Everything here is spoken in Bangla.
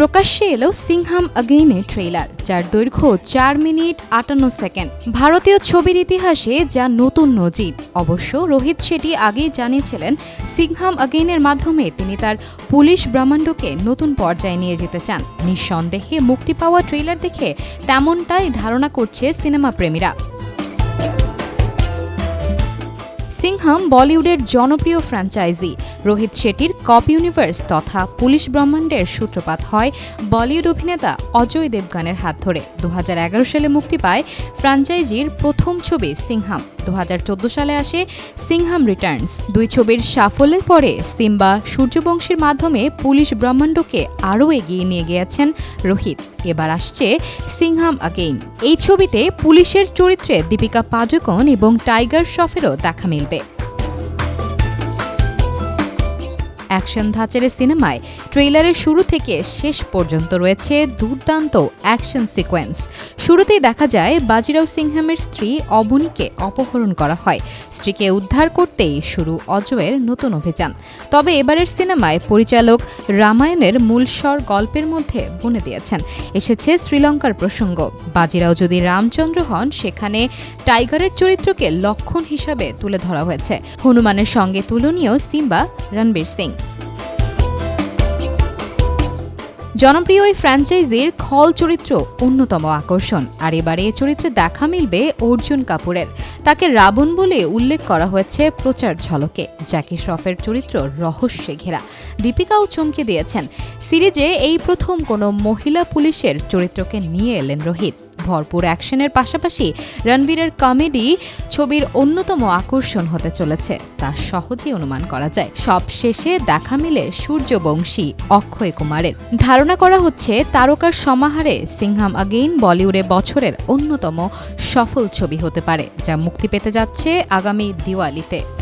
প্রকাশ্যে এলো সিংহাম আগেইনের ট্রেলার যার দৈর্ঘ্য চার মিনিট আটান্ন সেকেন্ড ভারতীয় ছবির ইতিহাসে যা নতুন নজির, অবশ্য রোহিত শেঠি আগেই জানিয়েছিলেন সিংহাম আগেইনের মাধ্যমে তিনি তার পুলিশ ব্রহ্মাণ্ডকে নতুন পর্যায়ে নিয়ে যেতে চান। নিঃসন্দেহে মুক্তি পাওয়া ট্রেলার দেখে তেমনটাই ধারণা করছে সিনেমা প্রেমীরা। সিংহাম বলিউডের জনপ্রিয় ফ্র্যাঞ্চাইজি। রোহিত শেঠির কপ ইউনিভার্স তথা পুলিশ ব্রহ্মাণ্ডের সূত্রপাত হয় বলিউড অভিনেতা অজয় দেবগানের হাত ধরে। দু হাজার এগারো সালে মুক্তি পায় ফ্র্যাঞ্চাইজির প্রথম ছবি সিংহাম। দু হাজার চোদ্দ সালে আসে সিংহাম রিটার্নস। দুই ছবির সাফল্যের পরে সিম্বা সূর্যবংশীর মাধ্যমে পুলিশ ব্রহ্মাণ্ডকে আরও এগিয়ে নিয়ে গিয়েছেন রোহিত। এবার আসছে সিংহাম আগেইন এই ছবিতে পুলিশের চরিত্রে দীপিকা পাডুকোন এবং টাইগার শ্রফেরও দেখা মিলবে। অ্যাকশন ধাঁচের সিনেমায় ট্রেইলারের শুরু থেকে শেষ পর্যন্ত রয়েছে দুর্দান্ত অ্যাকশন সিকোয়েন্স। শুরুতেই দেখা যায় বাজিরাও সিংহামের স্ত্রী অবনীকে অপহরণ করা হয়। স্ত্রীকে উদ্ধার করতেই শুরু অজয়ের নতুন অভিযান। তবে এবারের সিনেমায় পরিচালক রামায়ণের মূল স্বর গল্পের মধ্যে বুনে দিয়েছেন। এসেছে শ্রীলঙ্কার প্রসঙ্গ। বাজিরাও যদি রামচন্দ্র হন, সেখানে টাইগারের চরিত্রকে লক্ষণ হিসাবে তুলে ধরা হয়েছে। হনুমানের সঙ্গে তুলনীয় সিম্বা রণবীর সিং। জনপ্রিয় এই ফ্র্যাঞ্চাইজির খল চরিত্র অন্যতম আকর্ষণ। আর এবারে এ চরিত্রে দেখা মিলবে অর্জুন কাপুরের। তাকে রাবণ বলে উল্লেখ করা হয়েছে প্রচার ঝলকে। জ্যাকি শ্রফের চরিত্র রহস্যে ঘেরা। দীপিকাও চমকে দিয়েছেন। সিরিজে এই প্রথম কোনো মহিলা পুলিশের চরিত্রকে নিয়ে এলেন রোহিত। ভরপুর অ্যাকশনের পাশাপাশি রণবীরের কমেডি ছবির অন্যতম আকর্ষণ হতে চলেছে। তা সহজেই অনুমান করা যায়। সব শেষে দেখা মিলে সূর্যবংশী অক্ষয় কুমারের। ধারণা করা হচ্ছে, তারকার সমাহারে সিংহাম আগেইন বলিউডে বছরের অন্যতম সফল ছবি হতে পারে, যা মুক্তি পেতে যাচ্ছে আগামী দিওয়ালিতে।